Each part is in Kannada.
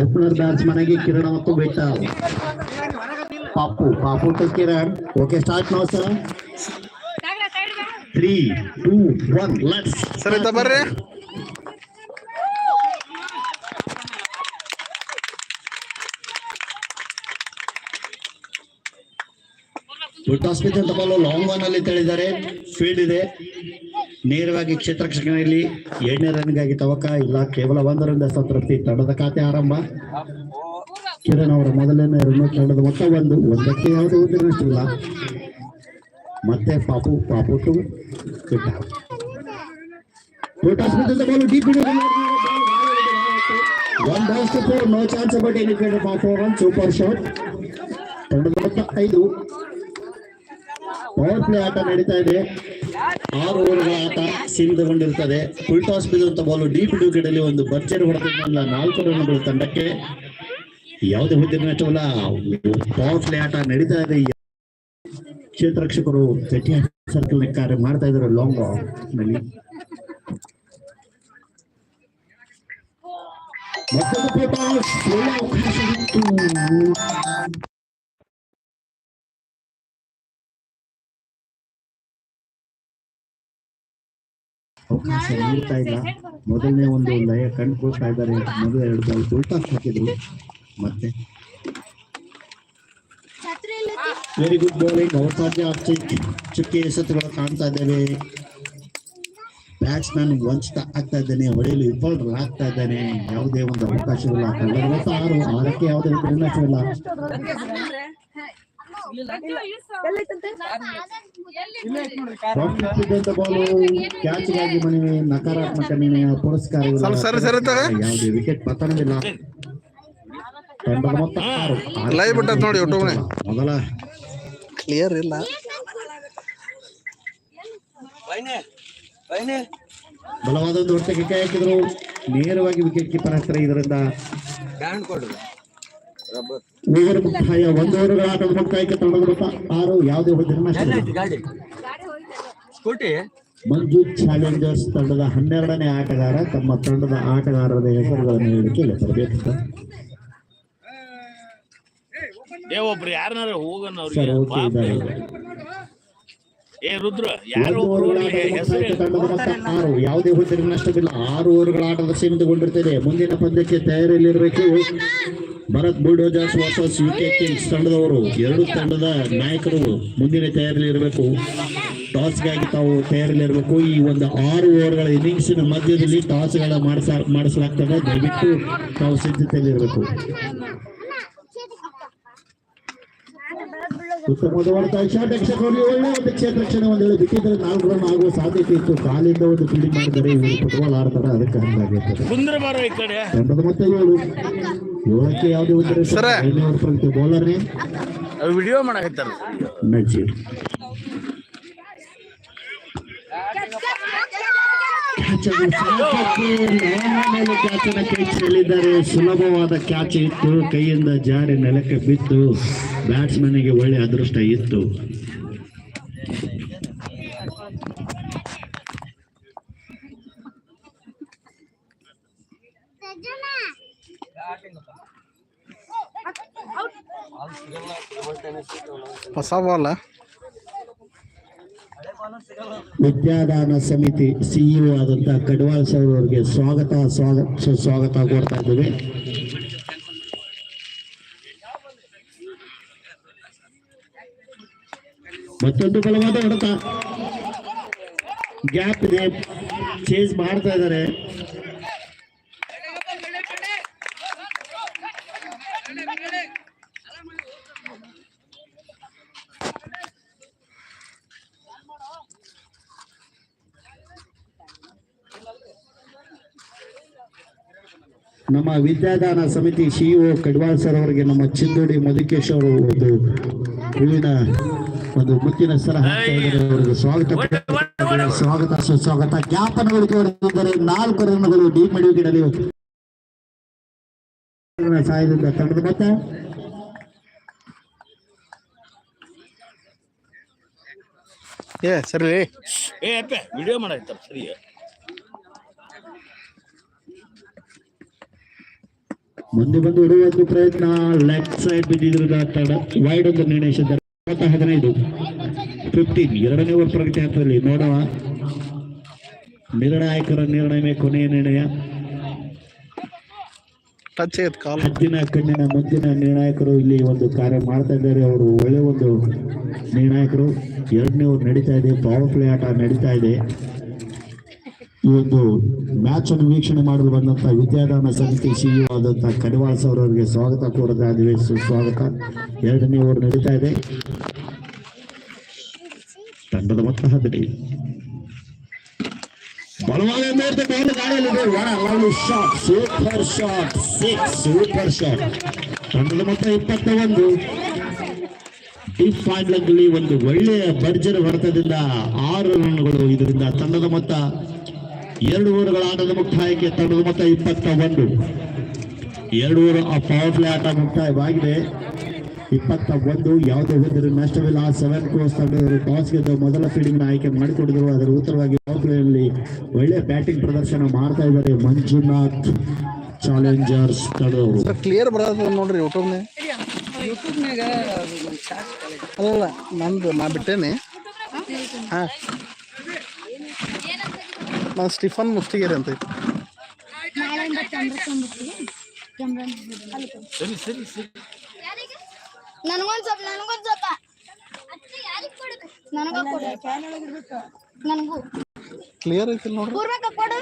ಓಪನರ್ ಬ್ಯಾಟ್ಸ್ಮನ್ ಆಗಿ ಕಿರಣ ಮತ್ತು ಬೆಟ್ಟ. Papu Papu to Kiran. Okay start ನಾವು sir three two one let's sir ಇತ್ತ ಬರ್ರಿ. ಟಾಸ್ಪಿತ್ ಅಂತ ಬಾಲು ಲಾಂಗ್ ಒನ್ ಅಲ್ಲಿ ತಳಿದ್ದಾರೆ ಫೀಲ್ಡ್ ಇದೆ. ನೇರವಾಗಿ ಕ್ಷೇತ್ರ ರಕ್ಷಕನಲ್ಲಿ ಎರಡನೇ ರನ್ಗಾಗಿ ತವಕ ಇಲ್ಲ. ಕೇವಲ ಒಂದರಿಂದ ಸಂತೃಪ್ತಿ ತಂಡದ ಖಾತೆ ಆರಂಭ. ಕಿರಣ್ ಅವರ ಮೊದಲನೇ ರನ್ ತಂಡದ ಮೊತ್ತ ಒಂದು. ಒಂದಕ್ಕೆ ಯಾವುದೇ ಉದ್ದಿಲ್ಲ ಮತ್ತೆ Papu Papu two. No chance Papu run super shot ತಂಡದ ಮೊತ್ತ ಐದು. ಪವರ್ ಪ್ಲೇ ಆಟ ನಡೀತಾ ಇದೆ. ಆರು ಓವರ್ಗಳ ಆಟ ಸೀಮಿತಗೊಂಡಿರುತ್ತದೆ ಫುಲ್ ಟಾಸ್ ಬಿದ್ದಂತ ಬಾಲು ಡೀಪ್ ವಿಕೆಟ್ ಅಲ್ಲಿ ಒಂದು ಭರ್ಜರಿ ಹೊಡೆದ ನಾಲ್ಕು ರನ್ಗಳು ತಂಡಕ್ಕೆ ಯಾವುದೇ ಹುದ್ದೆ ನಷ್ಟವಲ್ಲ ಪವರ್ ಪ್ಲೇ ಆಟ ನಡೀತಾ ಇದೆ. ಕ್ಷೇತ್ರ ರಕ್ಷಕರು ಸರ್ಕಲ್ ಕಾರ್ಯ ಮಾಡ್ತಾ ಇದ್ದಾರೆ ಲಾಂಗ್ನಲ್ಲಿ. ಮತ್ತೊಂದು ಅವಕಾಶ ನೀಡ್ತಾ ಇಲ್ಲ ಮೊದಲನೇ ಒಂದು ಲಯ ಕಂಡುಕೊಳ್ತಾ ಇದ್ದಾರೆ ಮೊದಲು ಎರಡು ಬಾಲ್ ಉಲ್ಟಾ ಹಾಕಿದ್ರು. ಮತ್ತೆ ವೆರಿ ಗುಡ್ ಬೌಲಿಂಗ್ ಅವಕಾಶ ಚುಕ್ಕಿ ಎಸೆತಗಳು ಕಾಣ್ತಾ ಇದ್ದೇವೆ. ಬ್ಯಾಟ್ಸ್ಮನ್ ವಂಚಿತ ಆಗ್ತಾ ಇದ್ದಾನೆ. ಹೊಡೆಯಲು ವಿಫಲರಾಗ್ತಾ ಇದ್ದಾನೆ. ಯಾವುದೇ ಒಂದು ಅವಕಾಶವಿಲ್ಲ. ಆರು ಆರಕ್ಕೆ ಯಾವುದೇ ಬಾಲು ಕ್ಯಾಚ್ಗಾಗಿ ಮನವಿ ನಕಾರಾತ್ಮಕ ನಿರ್ಣಯ ಪುರಸ್ಕಾರ. ಯಾವುದೇ ವಿಕೆಟ್ ಪತನವಿಲ್ಲ. ಬಿಟ್ಟದ್ ನೋಡಿ ಮೊದಲ. ಕ್ಲಿಯರ್ ಇಲ್ಲ. ಬಲವಾದ ಒಂದು ಹೊಟ್ಟೆಗೆ ಕೈ ಹಾಕಿದ್ರು. ನೇರವಾಗಿ ವಿಕೆಟ್ ಕೀಪರ್ ಹತ್ರ ಇದರಿಂದ ಓವರ್ ಮುಕ್ತಾಯ ಆಟದ ಮುಕ್ತಾಯಕ್ಕೆ ತಂಡದ ಮೊತ್ತ ಆರು ಯಾವುದೇ ಸ್ಕೂಟಿ. ಮಂಜು ಚಾಲೆಂಜರ್ಸ್ ತಂಡದ ಹನ್ನೆರಡನೇ ಆಟಗಾರ. ತಮ್ಮ ತಂಡದ ಆಟಗಾರರ ಹೆಸರುಗಳನ್ನು ಹೇಳಿಕೆ ಬರಬೇಕು ತರಬೇಕು ಸರ್ ಏ ಒಬ್ರು ರುದ್ರ ಯಾರೋ ಆರು ಯಾವುದೇ ಹುದ್ದಿನ ನಷ್ಟವಿಲ್ಲ ಆರು ಓವರ್ಗಳ ಆಟದ ಸೀಮಿತಗೊಂಡಿರ್ತದೆ. ಮುಂದಿನ ಪಂದ್ಯಕ್ಕೆ ತಯಾರಿಯಲ್ಲಿರಬೇಕು. Bharat bulldozers versus UK kings ತಂಡದವರು. ಎರಡು ತಂಡದ ನಾಯಕರು ಮುಂದಿನ ತಯಾರಿಯಲ್ಲಿ ಇರಬೇಕು. ಟಾಸ್ಗಾಗಿ ತಾವು ತಯಾರಿಯಲ್ಲಿ ಇರಬೇಕು. ಈ ಒಂದು ಆರು ಓವರ್ಗಳ ಇನ್ನಿಂಗ್ಸಿನ ಮಧ್ಯದಲ್ಲಿ ಟಾಸ್ಗಳ ಮಾಡಿಸ ಮಾಡಿಸಲಾಗ್ತದೆ. ದಯವಿಟ್ಟು ತಾವು ಸಿದ್ಧತೆಯಲ್ಲಿ ಇರಬೇಕು. ಉತ್ತಮವಾದ ಶಾಟ್ ಯಕ್ಷಕರಲ್ಲಿ ಒಳ್ಳೆ ಒಂದು ಕ್ಷೇತ್ರ ಕ್ಷಣ ಒಂದು ಬಿಟ್ಟಿದ್ರೆ ನಾಲ್ಕು ರನ್ ಆಗುವ ಸಾಧ್ಯತೆ ಇತ್ತು. ಕಾಲಿಂದ ಒಂದು ಫೀಲ್ಡಿಂಗ್ ಮಾಡಿದರೆ ಇವರು ಫುಟ್ಬಾಲ್ ಆಡ್ತಾರೆ ಅದಕ್ಕೆ ಹಂಗಾಗಿರ್ತದೆ ತಂಡದ ಮತ್ತೆ ಏಳು. ಏಳಕ್ಕೆ ಯಾವುದೇ ಒಂದು ಸರ. ಬೌಲರ್ನೇ ವಿಡಿಯೋ ಮಾಡಕತ್ತಾರ ಚೆಲ್ಲಿದ್ದಾರೆ ಸುಲಭವಾದ ಕ್ಯಾಚ್ ಇತ್ತು. ಕೈಯಿಂದ ಜಾರಿ ನೆಲಕ್ಕೆ ಬಿತ್ತು ಬ್ಯಾಟ್ಸ್ಮನ್ಗೆ ಒಳ್ಳೆ ಅದೃಷ್ಟ ಇತ್ತು. ಹೊಸ ಬಾಲ ವಿದ್ಯಾದಾನ ಸಮಿತಿ ಸಿಇಒ ಆದಂತಹ ಕಡವಾಳ್ ಸರ್ ಅವರಿಗೆ ಸ್ವಾಗತ ಸ್ವಾಗತ ಸ್ವಾಗತ ಕೋರ್ತಾ ಇದ್ದೇವೆ. ಮತ್ತೊಂದು ಬಲವಾದ ಹೊಡೆತ. ಗ್ಯಾಪ್ ಇದೆ. ಚೇಂಜ್ ಮಾಡ್ತಾ ಇದ್ದಾರೆ. ನಮ್ಮ ವಿದ್ಯಾದಾನ ಸಮಿತಿ ಸಿಇಒ ಕಡ್ವಾಳ್ ಸರ್ ಅವರಿಗೆ ನಮ್ಮ ಚಿಂದೋಡಿ ಮಧುಕೇಶ್ ಅವರು ಒಂದು ಹೂವಿನ ಒಂದು ಮುತ್ತಿನ ಸರ ಅವರಿಗೆ ಸ್ವಾಗತ ಸ್ವಾಗತ ಸುಸ್ವಾಗತ. ಜ್ಞಾಪನಗಳಿಗೆ ನಾಲ್ಕು ರನ್ಗಳು ಡಿ ಮಡಿಗಿಡಲಿ ಸಹಾಯದಿಂದ ತಂಡದ ಮತ್ತೆ. ಏ ಸರಿ. ಏ ವಿಡಿಯೋ ಸರಿ. ಮುಂದೆ ಬಂದು ಒಂದು ಪ್ರಯತ್ನ. ಲೆಫ್ಟ್ ಸೈಡ್ ಬಿದ್ದಿದ್ರು ವೈಡ್ ಒಂದು ನಿರ್ಣಯಿಸಿದ್ದಾರೆ ಹದಿನೈದು ಫಿಫ್ಟೀನ್ ಎರಡನೇ ಓವರ್ ಪ್ರಗತಿ ಹಂತದಲ್ಲಿ ನೋಡುವ. ನಿರ್ಣಾಯಕರ ನಿರ್ಣಯವೇ ಕೊನೆಯ ನಿರ್ಣಯ. ಹದ್ದಿನ ಕಣ್ಣಿನ ಮುಂದಿನ ನಿರ್ಣಾಯಕರು ಇಲ್ಲಿ ಒಂದು ಕಾರ್ಯ ಮಾಡ್ತಾ ಇದ್ದಾರೆ. ಅವರು ಒಳ್ಳೆ ಒಂದು ನಿರ್ಣಾಯಕರು. ಎರಡನೇ ಓವರ್ ನಡೀತಾ ಇದೆ ಪವರ್ ಪ್ಲೇ ಆಟ ನಡೀತಾ ಇದೆ. ಈ ಒಂದು ಮ್ಯಾಚ್ ಅನ್ನು ವೀಕ್ಷಣೆ ಮಾಡಲು ಬಂದಂತ ವಿದ್ಯಾದಾನ ಸಮಿತಿ ಸಿಇಒ ಆದಂತ ಕಡಿವಾಳ ಸರ್ ಅವರಿಗೆ ಸ್ವಾಗತ ಕೋರದ ಅಧಿವೇಶ ಸ್ವಾಗತ. ಎರಡನೇ ಓವರ್ ನಡೀತಾ ಇದೆ. ತಂಡದ ಮೊತ್ತ ಹದಿನೈದು. ಬಲವಾದ ಮೇರ್ದ ಮೇಲೆ ಗಾಳಿಯಲ್ಲಿದೆ ಒಳ lovely shot super shot six super shot ತಂಡದ ಮೊತ್ತ ಇಪ್ಪತ್ತ ಒಂದು ಡಿಫ್ ಒಂದು ಒಳ್ಳೆಯ ಭರ್ಜರ ಹೊಡೆತದಿಂದ ಆರು ರನ್ಗಳು ಇದರಿಂದ ತಂಡದ ಮೊತ್ತ ಎರಡು ಓವರ್ಗಳ ಆಟದ ಮುಕ್ತಾಯಕ್ಕೆ ತಂಡದ ಮೊತ್ತ ಇಪ್ಪತ್ತ ಒಂದು ಎರಡು ಓವರ್ ಆ ಪವರ್ ಪ್ಲೇ ಆಟ ಮುಕ್ತಾಯವಾಗಿದೆ. ಇಪ್ಪತ್ತ ಒಂದು ಯಾವುದೇ ಹೋದರೂ ನಷ್ಟವಿಲ್ಲ. ಸೆವೆನ್ ಕ್ರೋಸ್ ತಂಡದವರು ಟಾಸ್ ಗೆದ್ದು ಮೊದಲ ಫೀಲ್ಡಿಂಗ್ ಆಯ್ಕೆ ಮಾಡಿಕೊಡಿದ್ರು ಅದರ ಉತ್ತರವಾಗಿ ಪವರ್ ಪ್ಲೇಯಲ್ಲಿ ಒಳ್ಳೆ ಬ್ಯಾಟಿಂಗ್ ಪ್ರದರ್ಶನ ಮಾಡ್ತಾ ಇದ್ದಾರೆ ಮಂಜುನಾಥ್ ಚಾಲೆಂಜರ್ಸ್ ತಂಡದವರು. ಕ್ಲಿಯರ್ ಬರೋದು ನೋಡ್ರಿ ಯೂಟ್ಯೂಬ್ನಾಗ ಅಲ್ಲ ನಂದು ನಾ ಬಿಟ್ಟೇನೆ. ಹಾ. ನಾನು ಸ್ಟಿಫನ್ ಮುಸ್ತಿಗೇರಿ ಅಂತ ಸರಿ ಸರಿ ಸರಿ. ನನಗೊಂದ್ ಸ್ವಲ್ಪ ನನಗೊಂದು ಸ್ವಲ್ಪ. ನನಗ ಕೊಡು. ನನಗೂ. ಕ್ಲಿಯರ್ ಐತಿ ನೋಡ್ರಿ. ಪೂರ್ವಕ ಕೊಡು.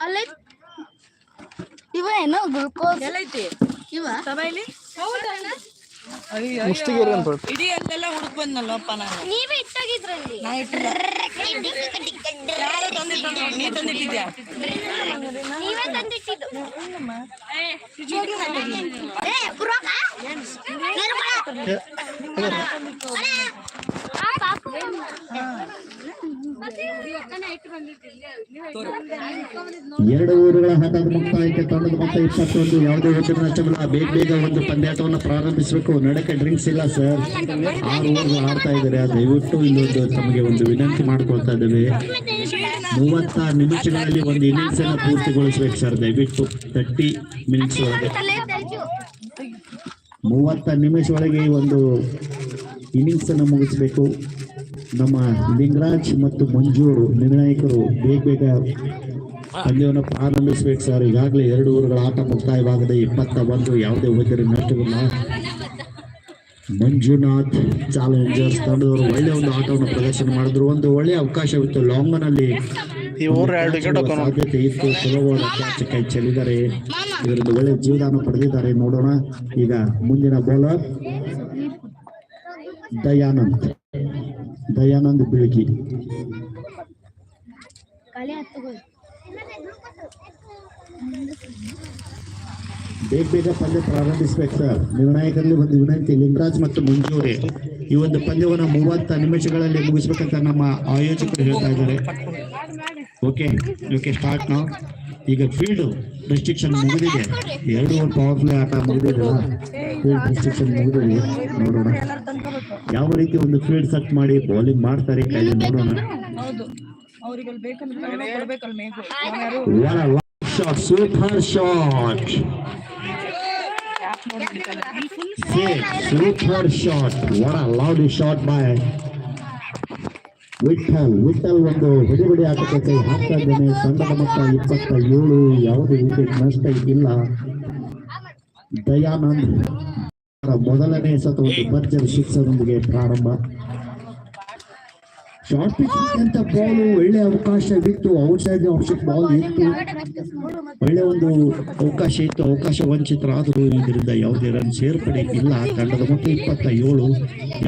ಅಲ್ಲೇ ಇವ ಏನು ಗ್ಲುಕೋಸ್ ಎಲ್ಲೈತಿ? ಇವ. ಸಭೆಯಲ್ಲಿ ಅಂತ ಐತಿ ಇಡೀ ಅಲ್ಲೆಲ್ಲ ಹುಡುಕ್ ಬಂದ್ನಲ್ಲಪ್ಪ ನಾನು. ನೀವೇ ಇಟ್ಟಾಗಿದ್ರಲ್ಲಿ. ನಾ ನೀ ತಂದಿಟ್ಟಿದ್ಯಾ? ನೀವೇ ತಂದಿಟ್ಟಿದ್ದು. ಏ. ಎರಡು ಊರುಗಳ ಹಣದ ಮುಕ್ತಾಯಕ್ಕೆ ತಂಡದ ಮೊತ್ತ ಇಪ್ಪತ್ತೊಂದು ಯಾವುದೇ ಒಟ್ಟು ನಷ್ಟವಿಲ್ಲ ಬೇಗ ಬೇಗ ಒಂದು ಪಂದ್ಯಾಟವನ್ನು ಪ್ರಾರಂಭಿಸಬೇಕು. ನಡಕ್ಕೆ ಡ್ರಿಂಕ್ಸ್ ಇಲ್ಲ ಸರ್ ಆರು ಊರುಗಳು ಆಡ್ತಾ ಇದ್ದಾರೆ. ದಯವಿಟ್ಟು ಇಲ್ಲೊಂದು ತಮಗೆ ಒಂದು ವಿನಂತಿ ಮಾಡ್ಕೊಳ್ತಾ ಇದ್ದೇವೆ. ಮೂವತ್ತ ನಿಮಿಷಗಳಲ್ಲಿ ಒಂದು ಇನ್ನಿಂಗ್ಸ್ ಅನ್ನು ಪೂರ್ತಿಗೊಳಿಸ್ಬೇಕು ಸರ್ ದಯವಿಟ್ಟು ತರ್ಟಿ ಮಿನಿಟ್ಸ್ ಒಳಗೆ. ಮೂವತ್ತ ನಿಮಿಷ ಒಳಗೆ ಒಂದು ಇನ್ನಿಂಗ್ಸ್ ಅನ್ನು ಮುಗಿಸಬೇಕು. ನಮ್ಮ ಲಿಂಗರಾಜ್ ಮತ್ತು ಮಂಜು ನಿರ್ಣಾಯಕರು ಬೇಗ ಬೇಗ ಪಂದ್ಯವನ್ನು ಪ್ರಾರಂಭಿಸಬೇಕು ಸರ್. ಈಗಾಗಲೇ ಎರಡು ಊರುಗಳ ಆಟ ಮುಕ್ತಾಯವಾಗದೆ ಇಪ್ಪತ್ತ ಒಂದು ಯಾವುದೇ ವೈದ್ಯರ ನಷ್ಟವಿಲ್ಲ. ಮಂಜುನಾಥ್ ಚಾಲೆಂಜರ್ಸ್ ತಂಡದವರು ಒಳ್ಳೆ ಒಂದು ಆಟವನ್ನು ಪ್ರದರ್ಶನ ಮಾಡಿದ್ರು. ಒಂದು ಒಳ್ಳೆಯ ಅವಕಾಶವಿತ್ತು ಲಾಂಗ್ ಅಲ್ಲಿ ಈ ಓವರ್ ಎರಡು ವಿಕೆಟ್ ಹಾಕೋಣ. ಸಾಧ್ಯತೆ ಇತ್ತು. ಸುಲಭವಾದ ಕ್ಯಾಚ್ ಕೈ ಚೆಲ್ಲಿದ್ದಾರೆ. ಇದರಿಂದ ಒಳ್ಳೆ ಜೀವನ ಪಡೆದಿದ್ದಾರೆ. ನೋಡೋಣ. ಈಗ ಮುಂದಿನ ಬೌಲರ್ ದಯಾನಂದ್. ದಯಾನಂದ್ ಬೆಳಗಿ. ಬೇಗ ಬೇಗ ಪಂದ್ಯ ಪ್ರಾರಂಭಿಸಬೇಕು ಸರ್. ನಿರ್ಣಾಯಕರಲ್ಲಿ ಒಂದು ವಿನಂತಿ ಲಿಂಗರಾಜ್ ಮತ್ತು ಮಂಜೂರಿ. ಈ ಒಂದು ಪಂದ್ಯವನ್ನು ಮೂವತ್ತು ನಿಮಿಷಗಳಲ್ಲಿ ಮುಗಿಸ್ಬೇಕಂತ ನಮ್ಮ ಆಯೋಜಕರು ಹೇಳ್ತಾ ಇದ್ದಾರೆ. ಓಕೆ ಓಕೆ ಸ್ಟಾರ್ಟ್ ನಾವು ಈಗ ಫೀಲ್ಡ್ ರೆಸ್ಟ್ರಿಕ್ಷನ್ ಮುಗಿದಿದೆ. ಎರಡು ಓವರ್ ಪವರ್ ಪ್ಲೇ ಆಟ ಮುಗಿದಿದೆ ಫೀಲ್ಡ್ ರೆಸ್ಟ್ರಿಕ್ಷನ್ ಮುಗಿದಿದೆ. ನೋಡೋಣ. ಯಾವ ರೀತಿ ಒಂದು ಫೀಲ್ಡ್ ಸೆಟ್ ಮಾಡಿ ಬೌಲಿಂಗ್ ಮಾಡ್ತಾರೆ ಕೈಲಿ ನೋಡೋಣ. ಹೌದು. ಅವ್ರಿಗೆ ಅಲ್ಲಿ ಬೇಕಂದ್ರೆ shot what a loud shot long Vithal Vithal ಒಂದು ಹೊಡಿ ಹೊಡಿ ಆಟಕ್ಕೆ ಹಾಕ್ತಾ ಇದ್ದೇನೆ ತಂಡದ ಮೊತ್ತ ಇಪ್ಪತ್ತ ಏಳು ಯಾವುದೇ ವಿಕೆಟ್ ನಷ್ಟ ಇಲ್ಲ. ದಯಾನಂದ್ ಮೊದಲನೇ ಸತ ಒಂದು ಭರ್ಜರಿ ಶಿಕ್ಷಣದೊಂದಿಗೆ ಪ್ರಾರಂಭ. ಶಾರ್ಟ್ ಪಿಚ್ ಅಂತ ಬಾಲ್ ಒಳ್ಳೆ ಅವಕಾಶವಿತ್ತು ಔಟ್ ಸೈಡ್ ಆಪ್ಷನ್ ಬಾಲ್ ಇತ್ತು. ಒಳ್ಳೆ ಒಂದು ಅವಕಾಶ ಇತ್ತು. ಅವಕಾಶ ವಂಚಿತರಾದರೂ ಇದರಿಂದ ಯಾವುದೇ ರನ್ ಸೇರ್ಪಡೆ ಇಲ್ಲ. ತಂಡದ ಮೊತ್ತ ಇಪ್ಪತ್ತ ಏಳು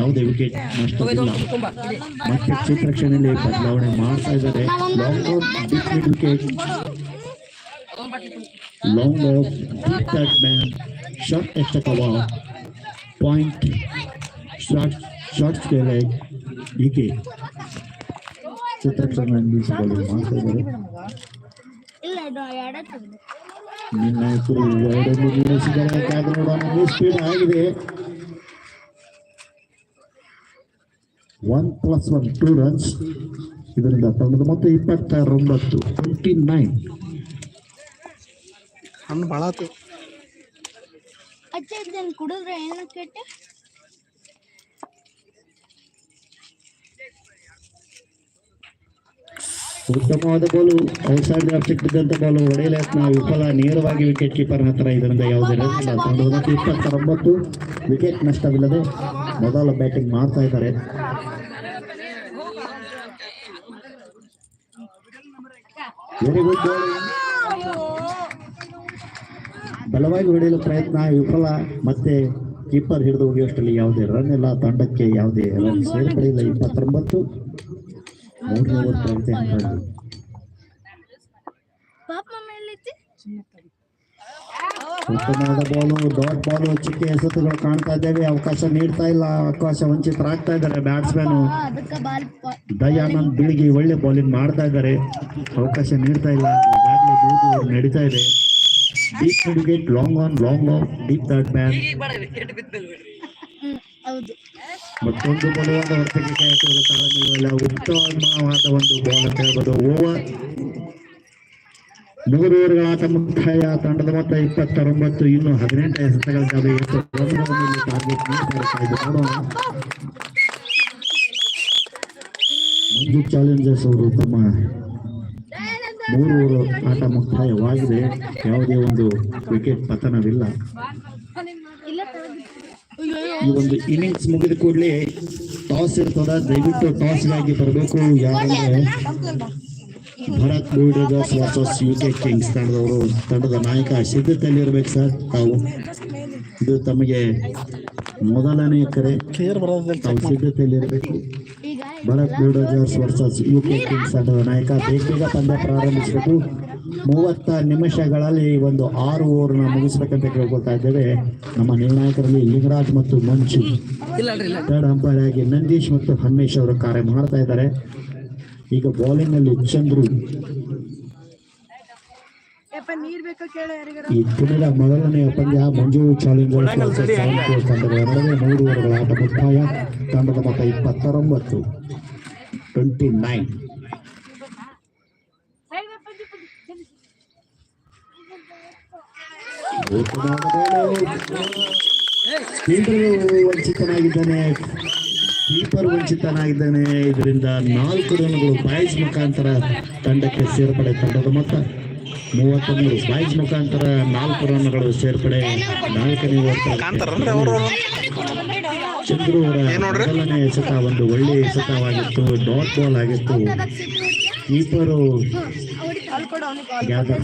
ಯಾವುದೇ ವಿಕೆಟ್ ನಷ್ಟವಿಲ್ಲ ಮತ್ತೆ ಚಿತ್ರಕ್ಷಣೆಯಲ್ಲಿ ಬದಲಾವಣೆ ಮಾಡ್ತಾ ಇದ್ದಾರೆ. Long off wicket long off man short extra cover point short short scale ಮಾಡ್ತಾ ಇದ್ದಾರೆ ಎರಡನ್ನು ಕಾದು ನೋಡೋಣ ಸ್ಪೀಡ್ ಆಗಿದೆ. One plus one two runs ಇದರಿಂದ ತಂಡದ ಮೊತ್ತ ಇಪ್ಪತ್ತೊಂಬತ್ತು ಟ್ವೆಂಟಿ ನೈನ್ ಹಣ್ಣು ಭಾಳ ಅಚ್ಚ ಕುಡಿದ್ರೆ ಏನು ಉತ್ತಮವಾದ ಬೋಲು ಔಟ್ಸೈಡ್ ಡ್ರಾಫ್ಟಿಕ್ ಬಿದ್ದಂತ ಬಾಲು ವಿಫಲ, ನೇರವಾಗಿ ವಿಕೆಟ್ ಕೀಪರ್ ಹತ್ರ ಇದರಿಂದ ಯಾವುದೇ ತಂಡದ ಇಪ್ಪತ್ತೊಂಬತ್ತು ವಿಕೆಟ್ ನಷ್ಟವಿಲ್ಲದೆ ಮೊದಲ ಬ್ಯಾಟಿಂಗ್ ಮಾಡ್ತಾ ಇದ್ದಾರೆ. ವೆರಿ ಗುಡ್ ಬಲವಾಗಿ ಹೊಡೆಯಲು ಪ್ರಯತ್ನ, ವಿಫಲ, ಮತ್ತೆ ಕೀಪರ್ ಹಿಡಿದು ಹೋಗುವಷ್ಟರಲ್ಲಿ ಯಾವುದೇ ರನ್ ಇಲ್ಲ. ತಂಡಕ್ಕೆ ಯಾವುದೇ ರನ್ ಸೇರ್ಪಡೆಯಿಲ್ಲ. ಇಪ್ಪತ್ತೊಂಬತ್ತು. ಚಿಕ್ಕ ಎಸೆತಗಳು ಕಾಣ್ತಾ ಇದ್ದೇವೆ ಅವಕಾಶ ನೀಡ್ತಾ ಇಲ್ಲ ಅವಕಾಶ ವಂಚಿತರಾಗ್ತಾ ಇದ್ದಾರೆ ಬ್ಯಾಟ್ಸ್ಮನ್ ದಯಾನಂದ್ ಬಿಳಿಗಿ ಒಳ್ಳೆ ಬೌಲಿಂಗ್ ಮಾಡ್ತಾ ಇದ್ದಾರೆ ಅವಕಾಶ ನೀಡ್ತಾ ಇಲ್ಲ ಮೂರು ನಡೀತಾ ಇದೆ deep wicket long on long off deep that man ಹೌದು. ಮತ್ತೊಂದು ಬಲವಾದ ಹೊರತಕ್ಕೆ ಕಾಯ್ತಿರುವ ತಾಳ್ಮೆಗಳ ಉತ್ತಮವಾದ ಒಂದು ಬಾಲ್ ಅಂತ ಹೇಳ್ಬೋದು ಓವರ್ ಮೂರು ಓವರ್ಗಳ ಆಟ ಮುಕ್ತಾಯ. ತಂಡದ ಮೊತ್ತ ಇಪ್ಪತ್ತೊಂಬತ್ತು ಇನ್ನು ಹದಿನೆಂಟು ಎಷ್ಟು ರನ್ಗಳನ್ನು ಟಾರ್ಗೆಟ್ ನೀಡ್ತಾರೆ ಮಂಜು ಚಾಲೆಂಜರ್ಸ್ ಅವರು ತಮ್ಮ ಮೂರು ಓವರ್ ಆಟ ಮುಕ್ತಾಯವಾಗಿದೆ. ಯಾವುದೇ ಒಂದು ವಿಕೆಟ್ ಪತನವಿಲ್ಲ. ಈ ಒಂದು ಇನ್ನಿಂಗ್ಸ್ ಮುಗಿದ ಕೂಡಲೇ ಟಾಸ್ ಇರ್ತದ. ದಯವಿಟ್ಟು ಟಾಸ್ಗಾಗಿ ಬರಬೇಕು. ಯಾರಂದ್ರೆ Bharat Bulldozers versus U K Kings ತಂಡದವರು ತಂಡದ ನಾಯಕ ಸಿದ್ಧತೆಯಲ್ಲಿ ಇರ್ಬೇಕು ಸರ್. ತಾವು ಇದು ತಮಗೆ ಮೊದಲನೇ ಕರೆ. ತಾವು ಸಿದ್ಧತೆಯಲ್ಲಿ ಇರಬೇಕು. Bharat Bulldozers versus U K Kings ತಂಡದ ನಾಯಕ. ಬೇಗ ಬೇಗ ಪಂದ್ಯ ಪ್ರಾರಂಭಿಸಬೇಕು. ಮೂವತ್ತ ನಿಮಿಷಗಳಲ್ಲಿ ಒಂದು ಆರು ಓವರ್ನ ಮುಗಿಸ್ಬೇಕಂತ ಕೇಳ್ಕೊಳ್ತಾ ಇದ್ದೇವೆ. ನಮ್ಮ ನಿರ್ಣಾಯಕರಲ್ಲಿ ಲಿಂಗರಾಜ್ ಮತ್ತು ಮಂಜು. ಥರ್ಡ್ ಅಂಪೈರ್ ಆಗಿ ನಂದೀಶ್ ಮತ್ತು ಹಮೇಶ್ ಅವರು ಕಾರ್ಯ ಮಾಡ್ತಾ ಇದ್ದಾರೆ. ಈಗ ಬೌಲಿಂಗ್ನಲ್ಲಿ ಚಂದ್ರು. ಈ ದಿನದ ಮೊದಲನೆಯ ಪಂದ್ಯ ಮಂಜು ಚಾಲೆಂಜ್ ತಂಡದ ಸಾಂಗ್ಸ್ ತಂಡಗಳ ನಡುವೆ ಮೂರು ಓವರ್ಗಳ ಆಟ ಮುಕ್ತಾಯ. ತಂಡದ ಮೊತ್ತ ಇಪ್ಪತ್ತರೊಂಬತ್ತು ಟ್ವೆಂಟಿ ನೈನ್ ವಂಚಿತನಾಗಿದ್ದಾನೆ. ಕೀಪರ್ ವಂಚಿತನಾಗಿದ್ದಾನೆ. ಇದರಿಂದ ನಾಲ್ಕು ರನ್ಗಳು ಬಾಯ್ಸ್ ಮುಖಾಂತರ ತಂಡಕ್ಕೆ ಸೇರ್ಪಡೆ ತಂಡದ ಮೊತ್ತ. ಮೂವತ್ತ ಮೂರು ಬಾಯ್ಸ್ ಮುಖಾಂತರ ನಾಲ್ಕು ರನ್ಗಳು ಸೇರ್ಪಡೆ. ನಾಲ್ಕನೇ ಚಂದ್ರು ಅವರ ಮೊದಲನೇ ಎಸೆತ ಒಂದು ಒಳ್ಳೆಯ ಎಸೆತವಾಗಿತ್ತು ಡಾಟ್ ಬಾಲ್ ಆಗಿತ್ತು. ಕೀಪರು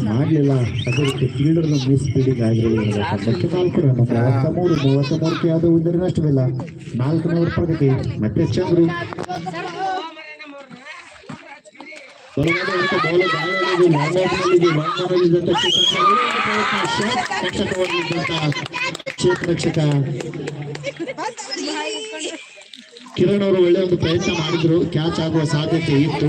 ಮಾಡಲಿಲ್ಲ. ಅದಕ್ಕೆ ಫೀಲ್ಡರ್ ಮಿಸ್ ಫೀಲ್ಡಿಂಗ್ ಆಗಿರೋದ್ರಿಂದ ತಂಡಕ್ಕೆ ನಾಲ್ಕು ರನ್ ಮೂರು ಮೂವತ್ತ ಮೂರಕ್ಕೆ ಯಾವುದೋ ಮತ್ತೆ ಚಂದ್ರು. ಕಿರಣ್ ಅವರು ಒಳ್ಳೆ ಒಂದು ಪ್ರಯತ್ನ ಮಾಡಿದ್ರು. ಕ್ಯಾಚ್ ಆಗುವ ಸಾಧ್ಯತೆ ಇತ್ತು.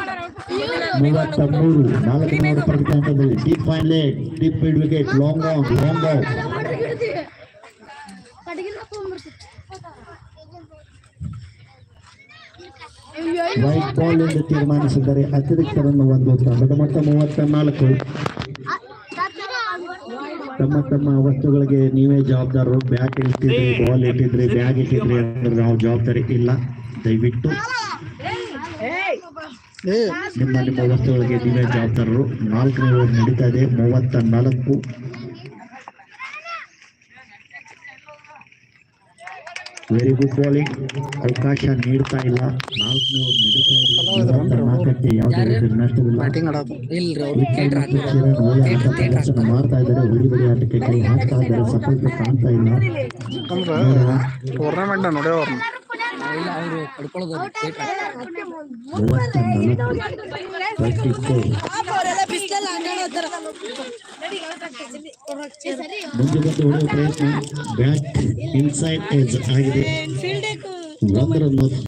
ಕಲ್ಲೂರ್ ನಾಲ್ಕು ಮೂರು deep late deep mid wicket long long wide ball ಎಂದು ತೀರ್ಮಾನಿಸಿದರೆ ಅತಿರಿಕ್ತ ರನ್ ಒಂದು ತಂಡದ ಮೊತ್ತ ಮೂವತ್ತ ನಾಲ್ಕು ತಮ್ಮ ತಮ್ಮ ವಸ್ತುಗಳಿಗೆ ನೀವೇ ಜವಾಬ್ದಾರರು. ಬ್ಯಾಟ್ ಇಟ್ಟಿದ್ರಿ ಬಾಲ್ ಇಟ್ಟಿದ್ರಿ ಬ್ಯಾಗ್ ಇಟ್ಟಿದ್ರಿ ಅಂದ್ರೆ ನಾವು ಜವಾಬ್ದಾರಿ ಇಲ್ಲ. ದಯವಿಟ್ಟು ನಿಮ್ಮ ನಿಮ್ಮ ವಸ್ತುಗಳಿಗೆ ನೀವೇ ಜವಾಬ್ದಾರರು ನಾಲ್ಕನೇ ಓವರ್ ನಡೀತಾ ಇದೆ. ಮೂವತ್ತ ನಾಲ್ಕು. ವೆರಿ ಗುಡ್ ಬಾಲಿಂಗ್ ಅವಕಾಶ ನೀಡ್ತಾ ಇಲ್ಲ. ನಾಲ್ಕನೇ ಓವರ್ ನಡೀತಾ ಇದೆ. ನಾಲ್ಕಕ್ಕೆ ಯಾವುದೇ ನಷ್ಟವಿಲ್ಲ ಮಾಡ್ತಾ ಇದ್ದಾರೆ. ಆಟಕ್ಕೆ ಕೈ ಹಾಕ್ತಾ ಇದ್ದಾರೆ. ಸಫಲತೆ ಕಾಣ್ತಾ ಇಲ್ಲ. ಟೂರ್ನಮೆಂಟ್ ನೋಡೇ ಅವ್ರನ್ನ ಇಲ್ಲ ಅವರು ಪಡ್ಕೊಳ್ಳೋದು ಥಿಯೇಟರ್ ಮೂವತ್ತ ನಾಲ್ಕು ಥರ್ಟಿ ಫೋರ್ ಮುಂದೆ ಬಂದು ಹೊಡೆಯುವ ಪ್ರಯತ್ನ. ಬ್ಯಾಟ್ ಇನ್ಸೈಡ್ ಏಜ್ ಆಗಿದೆ.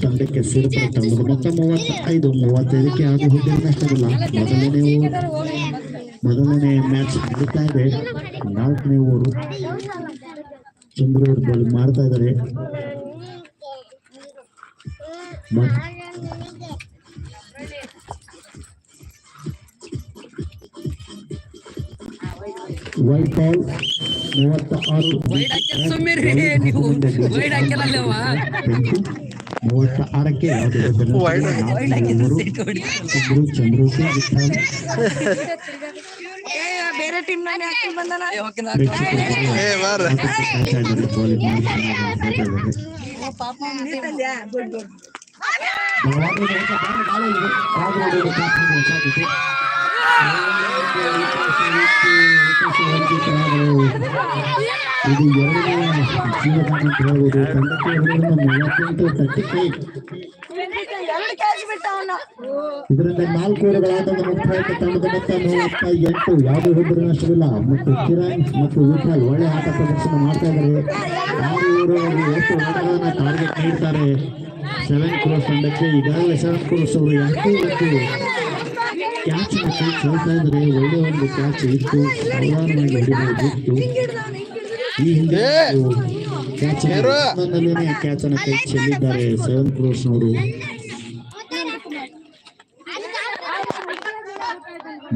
ತಂಡಕ್ಕೆ ಸೇರ್ಪಡೆ ತಂಡದ ಮೊತ್ತ ಮೂವತ್ತೈದು ಮೂವತ್ತೈದಕ್ಕೆ ಆಗಿ ಹುದ್ದೆ ನಷ್ಟವಿಲ್ಲ ಮೊದಲನೇ ಮೊದಲನೇ ಮ್ಯಾಚ್ ನಡೀತಾ ಇದೆ. ನಾಲ್ಕನೇ ಓವರು ಚಂದ್ರೂರ್ ಬಾಲ್ ಮಾಡ್ತಾ ಇದ್ದಾರೆ ವೈಟ್ ಬಾಲ್ ಮೂವತ್ತ ಆರು ವೈಡ್ ಹಾಕ್ಯಾರ ಸುಮ್ಮಿರ್ರಿ ನೀವು ವೈಡ್ ಹಾಕ್ಯಾರಲ್ಲವ ಮೂವತ್ತ ಆರಕ್ಕೆ ಯಾವುದೇ ಒಬ್ಬರು ವೈಡ್ ನಾಲ್ಕನೇ ಓವರು ಚಂದ್ರು ಚಂದ್ರು ಸಿಂಗ್ ವಿಠಲ್ ಬೇರೆ ಟೀಮ್ನಲ್ಲಿ ಹಾಕಿ ಬಂದನ ಏ ಬಾರ ಇದು ಎರಡನೇ ಜೀವನ ತಂಡಕ್ಕೆ ಮೂವತ್ತೆಂಟು ಇದರಿಂದ ನಾಲ್ಕು ಮುಕ್ತಾಯಕ್ಕೆ ತಂಡದ ಮೊತ್ತ ಮೂವತ್ತ ಎಂಟು ಯಾವುದೇ ಒಬ್ಬರು ನಷ್ಟವಿಲ್ಲ. ಮತ್ತು ಕಿರಣ್ ಮತ್ತು ವಿಠಲ್ ಒಳ್ಳೆ ಆಟ ಪ್ರದರ್ಶನ ಮಾಡ್ತಾ ಇದ್ದಾರೆ. ಆರು ಎಷ್ಟು ಓಟಗಳನ್ನ ಟಾರ್ಗೆಟ್ ನೀಡ್ತಾರೆ? ಸೆವೆನ್ ಕ್ರೋಸ್ ತಂಡಕ್ಕೆ ಈಗಾಗಲೇ ಸೆವೆನ್ ಕ್ರೋಸ್ ಅವರು ಎಂಟು ಮತ್ತು ಕ್ಯಾಚ್ ಕೈ ಕೇಳ್ತಾ ಇದ್ದಾರೆ ಒಳ್ಳೆ ಒಂದು ಕ್ಯಾಚ್ ಇತ್ತು ಸಾಧಾರಣವಾಗಿ ಹಿಡಿದಿತ್ತು ಈ ಹಿಂದೆ ಕ್ಯಾಚ್ ಕ್ಯಾಚ್ ಅನ್ನು ಕೈ ಚೆಲ್ಲಿದ್ದಾರೆ ಸೆವೆನ್ ಕ್ರೋಸ್ನವರು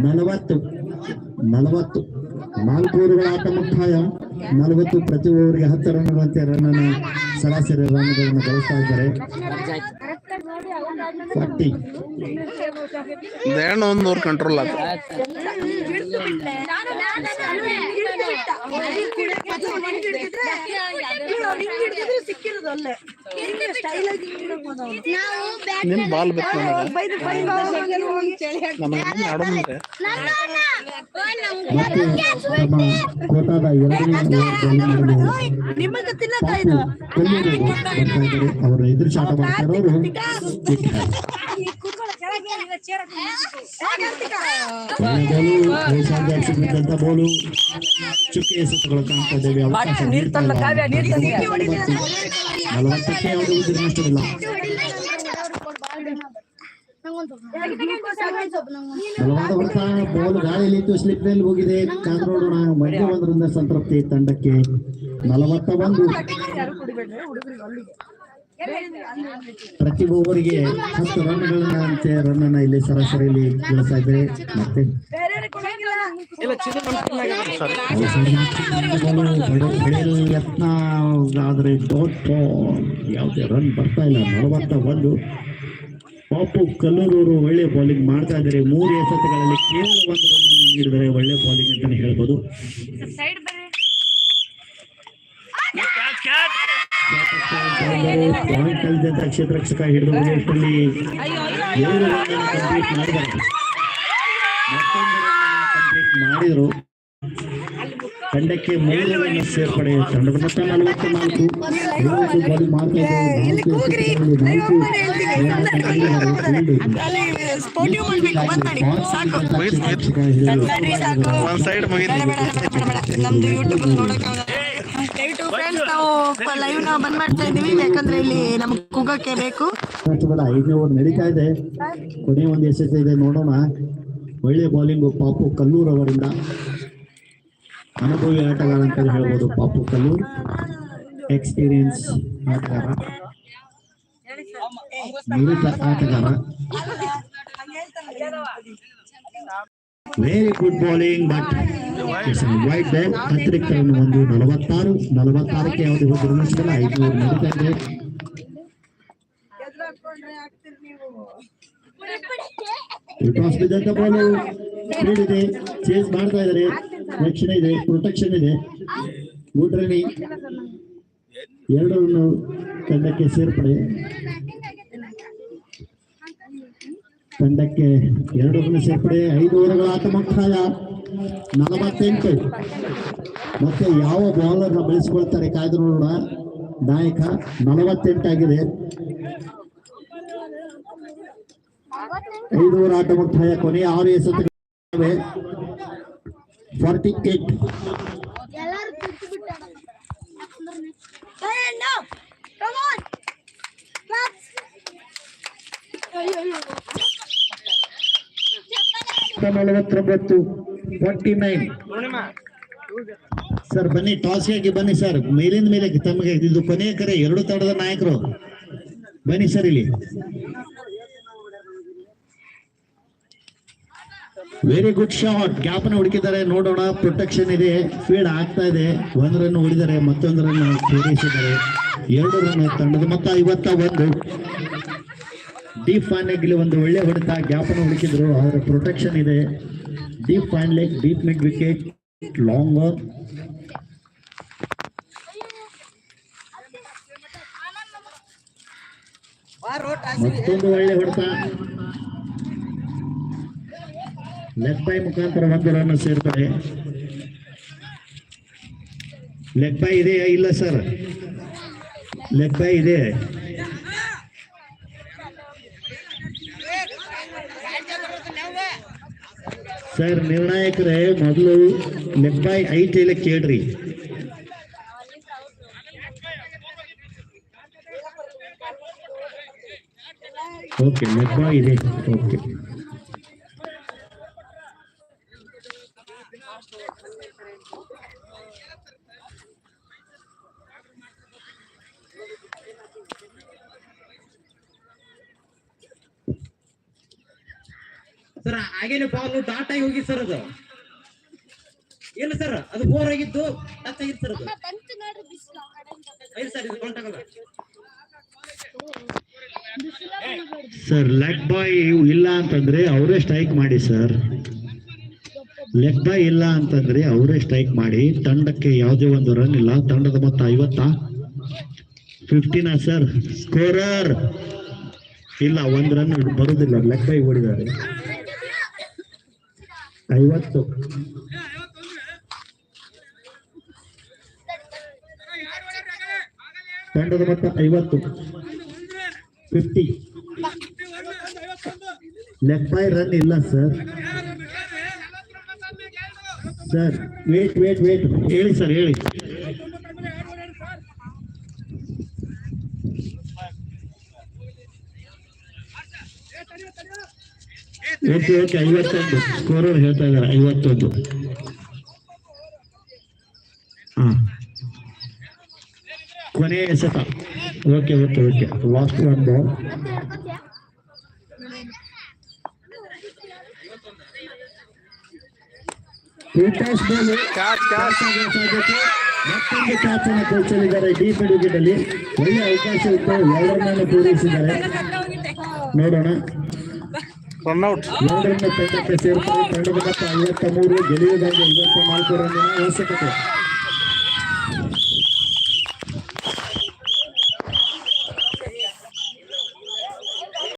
ನಲವತ್ತು ನಲವತ್ತು. ನಾಲ್ಕು ಓವರ್ಗಳ ಆಟ ಮುಕ್ತಾಯ. ನಲವತ್ತು ಪ್ರತಿ ಓವರ್ಗೆ ಹತ್ತು ರನ್ಗಳಂತೆ ರನ್ ಅನ್ನು ಸರಾಸರಿ ರನ್ಗಳನ್ನು ಗಳಿಸ್ತಾ ಇದ್ದಾರೆ. ದೇಣ ನೂರ್ ಕಂಟ್ರೋಲ್ ಆಗಿ ನಿನ್ ಬಾಲ್ ಬೇಕು ನಮಗೆ ನಿಮಗೆ ತಿನ್ನಕ ಅವರ ಎದುರು ಶಾಟ ಮಾಡ್ತಾರೆ ಬೋಲು ಚುಕ್ಕಿ ಸ್ಲಿಪ್ನಲ್ಲಿ ಹೋಗಿದೆ ಕಾದು ನೋಡೋಣ ಮಧ್ಯ ಒಂದರಿಂದ ಸಂತೃಪ್ತಿ ತಂಡಕ್ಕೆ ನಲವತ್ತ ಒಂದು ಪ್ರತಿ ಒಬ್ಬರಿಗೆ ಹತ್ತು ರನ್ಗಳನ್ನ ಅಂತೆ ರನ್ ಅನ್ನ ಇಲ್ಲಿ ಸರಾಸರಿಯಲ್ಲಿ ಗಳಿಸ್ತಾ ಇದ್ದಾರೆ. ಮತ್ತೆ ಬೆಳೆಯಲು ಯತ್ನ ಆದ್ರೆ ಡಾಟ್ ಯಾವುದೇ ರನ್ ಬರ್ತಾ ಇಲ್ಲ. ನಲವತ್ತ ಒಂದು. ಪಾಪು ಕಲ್ಲೂರವರು ಒಳ್ಳೆ ಬೌಲಿಂಗ್ ಮಾಡ್ತಾ ಇದ್ದಾರೆ. ಮೂರು ಎಸೆತಗಳಲ್ಲಿ ಕೇವಲ ಒಂದು ರನ್ ಅನ್ನು ನೀಡಿದರೆ ಒಳ್ಳೆ ಬೌಲಿಂಗ್ ಅಂತಾನೆ ಹೇಳ್ಬೋದು. ಕ್ಷೇತ್ರರಕ್ಷಕ ಹಿಡಿದು ಮುಗಿಯಲ್ಲಿ ಏಳು ರನ್ ಕಂಪ್ಲೀಟ್ ಮಾಡಿದ್ದಾರೆ ಮತ್ತೊಂದು ಕಂಪ್ಲೀಟ್ ಮಾಡಿದ್ರು ತಂಡಕ್ಕೆ ಮೂರು ಸೇರ್ಪಡೆ ತಂಡದ ಮೊತ್ತ ನಲವತ್ತು ನಾಲ್ಕು ಇವತ್ತು ಬೌಲಿಂಗ್ ಮಾಡ್ತಾ ಇದ್ದಾರೆ ನಾಲ್ಕು ಎಸೆತಗಳಲ್ಲಿ ನಾಲ್ಕು ದಯವಿಟ್ಟು ಫ್ರೆಂಡ್ಸ್ ನಾವು ಲೈವ್ನ ಬಂದ್ ಮಾಡ್ತಾ ಇದೀವಿ ಯಾಕಂದ್ರೆ ಇಲ್ಲಿ ನಮ್ಗೆ ಕುಗ್ಗಕ್ಕೆ ಬೇಕು. ಐದನೇ ಓವರ್ ನಡೀತಾ ಇದೆ. ಕೊನೆ ಒಂದು ಎಸೆತ ಇದೆ, ನೋಡೋಣ. ಒಳ್ಳೆ ಬೌಲಿಂಗ್ ಪಾಪು ಕಲ್ಲೂರ್ ಅವರಿಂದ. ಅನುಭವಿ ಆಟಗಾರ ಅಂತ ಹೇಳ್ಬೋದು ಪಾಪು ಕಲ್ಲೂರ್. ಎಕ್ಸ್ಪೀರಿಯನ್ಸ್ ಆಟಗಾರ. ನುರಿತ ಆಟಗಾರ. Very good bowling but wide ball ಅತಿರಿಕ್ತ ಒಂದು ನಲವತ್ತಾರು, ನಲವತ್ತಾರಕ್ಕೆ ಯಾವುದೇ ಒಂದು ರನ್ಸ್ಗಳ ಐದು ಓವರ್ ನಡೀತಾ ಇದೆ. ಟಾಸ್ ಚೇಸ್ ಮಾಡ್ತಾ ಇದ್ದಾರೆ ರಕ್ಷಣೆ ಇದೆ. ಪ್ರೊಟೆಕ್ಷನ್ ಇದೆ. ರನ್ನಿಂಗ್ ಎರಡು ತಂಡಕ್ಕೆ ಸೇರ್ಪಡೆ. ತಂಡಕ್ಕೆ ಎರಡು ರನ್ ಸೇರ್ಪಡೆ ಐದು ಓವರ್ಗಳ ಆಟ ಮುಕ್ತಾಯ. ನಲವತ್ತೆಂಟು. ಮತ್ತೆ ಯಾವ ಬೌಲರ್ನ ಬೆಳೆಸ್ಕೊಳ್ತಾರೆ ಕಾಯ್ದು ನೋಡೋಣ. ನಾಯಕ ನಲವತ್ತೆಂಟಾಗಿದೆ. ಐದು ಓವರ್ ಆಟ ಮುಕ್ತಾಯ ಕೊನೆಯ ಆರು ಎಸತ್ತಿವೆ ಫಾರ್ಟಿ ಏಟ್ ಅಯ್ಯೋ! Come on! Let's... ನಲವತ್ತೊಂಬತ್ತು ಫಾರ್ಟಿ ನೈನ್. ಸರ್ ಬನ್ನಿ ಟಾಸ್ ಆಗಿ ಬನ್ನಿ ಸರ್. ಮೇಲಿಂದ ಮೇಲೆ ತಮಗೆ ಇದು ಕೊನೆಯ ಕರೆ ಎರಡು ತಂಡದ ನಾಯಕರು. ಬನ್ನಿ ಸರ್ ಇಲ್ಲಿ. ವೆರಿ ಗುಡ್ ಶಾಟ್ ಗ್ಯಾಪ್ನ ಹುಡುಕಿದ್ದಾರೆ. ನೋಡೋಣ ಪ್ರೊಟೆಕ್ಷನ್ ಇದೆ. ಫೀಲ್ಡ್ ಆಗ್ತಾ ಇದೆ. ಒಂದ್ ರನ್ ಹೊಡಿದ್ದಾರೆ ಮತ್ತೊಂದು ರನ್ ಪೂರೈಸಿದ್ದಾರೆ ಎರಡು ರನ್ ತಂಡದ ಮೊತ್ತ ಐವತ್ತ ಒಂದು. ಡೀಪ್ ಫೈನ್ ಲೆಗ್ ಇಲ್ಲಿ ಒಂದು ಒಳ್ಳೆ ಹೊಡೆತ ಗ್ಯಾಪನ್ನು ಹುಡುಕಿದ್ರು. ಅವರ ಪ್ರೊಟೆಕ್ಷನ್ ಇದೆ. Deep fine leg deep mid wicket long ಮತ್ತೊಂದು ಒಳ್ಳೆ ಹೊಡೆತ. ಲೆಗ್ ಬೈ ಮುಖಾಂತರ ಒಂದು ರನ್ ಸೇರ್ತಾರೆ. ಲೆಗ್ ಬೈ ಇದೆಯಾ ಇಲ್ಲ ಸರ್ ಲೆಗ್ ಬೈ ಇದೆ. ಸರ್ ನಿರ್ಣಾಯಕರೇ ಮೊದಲು ಲೆಗ್ ಬೈ ಐತೆ ಇಲ್ಲ ಕೇಳ್ರಿ. ಓಕೆ ಲೆಗ್ ಬೈ ಇದೆ. ಓಕೆ. ಸರ್ ಪಾಲು ದಾಟಾಗಿ ಡಾಟ್ ಆಗಿ ಹೋಗಿ ಸರ್ ಅದು. ಇಲ್ಲ ಸರ್ ಅದು ಬೋರ್ ಆಗಿದ್ದು ಟಚ್ ಆಗಿತ್ತು ಸರ್ ಅದು. ಸರ್ ಇದು ಕೌಂಟ್ ಸರ್ ಲೆಗ್ ಬಾಯ್ ಇಲ್ಲ ಅಂತಂದ್ರೆ ಅವರೇ ಸ್ಟ್ರೈಕ್ ಮಾಡಿ ಸರ್ ಲೆಗ್ ಬಾಯ್ ಇಲ್ಲ ಅಂತಂದ್ರೆ ಅವರೇ ಸ್ಟ್ರೈಕ್ ಮಾಡಿ ತಂಡಕ್ಕೆ ಯಾವುದೇ ಒಂದು ರನ್ ಇಲ್ಲ. ತಂಡದ ಮೊತ್ತ ಐವತ್ತ? ಫಿಫ್ಟಿನ ಸರ್ ಸ್ಕೋರರ್ ಇಲ್ಲ ಒಂದ್ ರನ್ ಬರುದಿಲ್ಲ. ಲೆಗ್ ಬಾಯ್ ಹೊಡಿದ್ದಾರೆ ಐವತ್ತು. ತಂಡದ ಮೊತ್ತ ಐವತ್ತು. ಫಿಫ್ಟಿ. ಲೆಫ್ಟ್ ಬೈ ರನ್ ಇಲ್ಲ sir sir wait wait wait ಹೇಳಿ ಸರ್ ಹೇಳಿ. ಓಕೆ ಓಕೆ ಐವತ್ತೊಂದು? ಸ್ಕೋರರ್ ಹೇಳ್ತಾ ಇದ್ದಾರೆ ಐವತ್ತೊಂದು. ಹಾ. ಕೊನೆಯ ಎಸೆತ. Okay okay okay. Last one ball Vikas ಮತ್ತೊಂದು ಕ್ಯಾಚ್ ಅನ್ನು ಕಳಿಸಲಿದ್ದಾರೆ ಡೀಪ್ ವಿಕೆಟ್ ಅಲ್ಲಿ ಒಳ್ಳೆ ಅವಕಾಶ ಇತ್ತು. ಎರಡರನ್ನ ಪೂರೈಸಿದ್ದಾರೆ ನೋಡೋಣ. ರನ್ಔಟ್ ಎರಡರನ್ನ ತಂಡಕ್ಕೆ ಸೇರ್ತಾರೆ ತಂಡದ ಮೊತ್ತ ಐವತ್ತ ಮೂರು ಗೆಲುವಿಗಾಗಿ ಐವತ್ತ ನಾಲ್ಕು ರನ್ನಿನ ಅವಶ್ಯಕತೆ